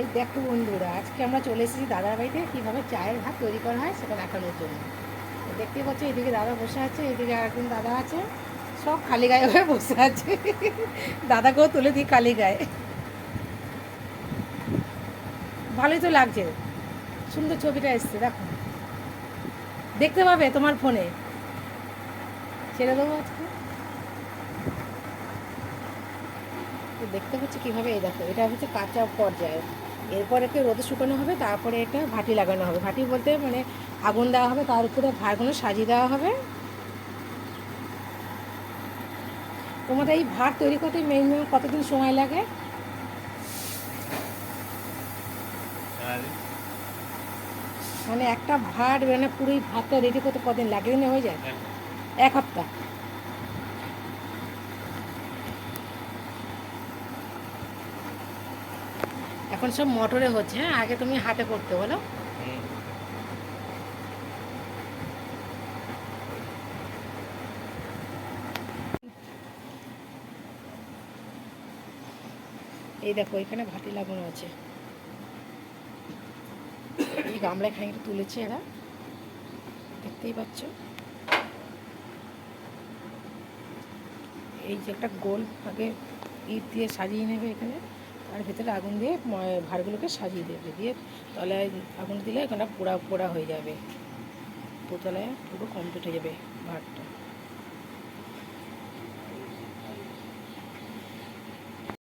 এই দেখো বন্ধুরা, আজকে আমরা চলে এসেছি দাদার বাড়িতে, কীভাবে চায়ের ভাত তৈরি করা হয় সেটা দেখানোর জন্য। দেখতে পাচ্ছ, এদিকে দাদা বসে আছে, এদিকে আরেকজন দাদা আছে, সব খালি গায়ে হয়ে বসে আছে। দাদাকেও তুলে দিই খালি গায়ে। ভালোই তো লাগছে। সুন্দর ছবিটা এসছে, দেখো। দেখতে পাবে তোমার ফোনে। ছেড়ে দেবো আজকে? তো দেখতে পাচ্ছি কীভাবে এই দেখো এটা হচ্ছে কাঁচা পর্যায়ে। এরপর একে রোদে শুকানো হবে তারপরে এটা ভাটি লাগানো হবে। ভাটি বলতে মানে আগুন দেওয়া হবে তার উপরে ভাতগুলো সাজিয়ে দেওয়া হবে। তোমাদের এই ভাত তৈরি করতে মিনিমাম কতদিন সময় লাগে? মানে একটা ভাত মানে পুরোই ভাতটা রেডি করতে কদিন লাগে হয়ে যায়? এক সপ্তাহ এখন সব মোটরে হচ্ছে হ্যাঁ? আগে তুমি হাতে করতে বলো। এই দেখো, এখানে ভাটি লাগানো আছে। এই গামলায় খানিকটা তুলেছে এরা। দেখতেই পাচ্ছ? এই যে একটা গোল আগে ইট দিয়ে সাজিয়ে নেবে এখানে। তার ভেতরে আগুন দিয়ে ভাড়গুলোকে সাজিয়ে দেবে, দিয়ে তলায় আগুন দিলে এখানটা পোড়া পোড়া হয়ে যাবে। পোতলায় পুরো কমপ্লিট হয়ে যাবে ভাতটা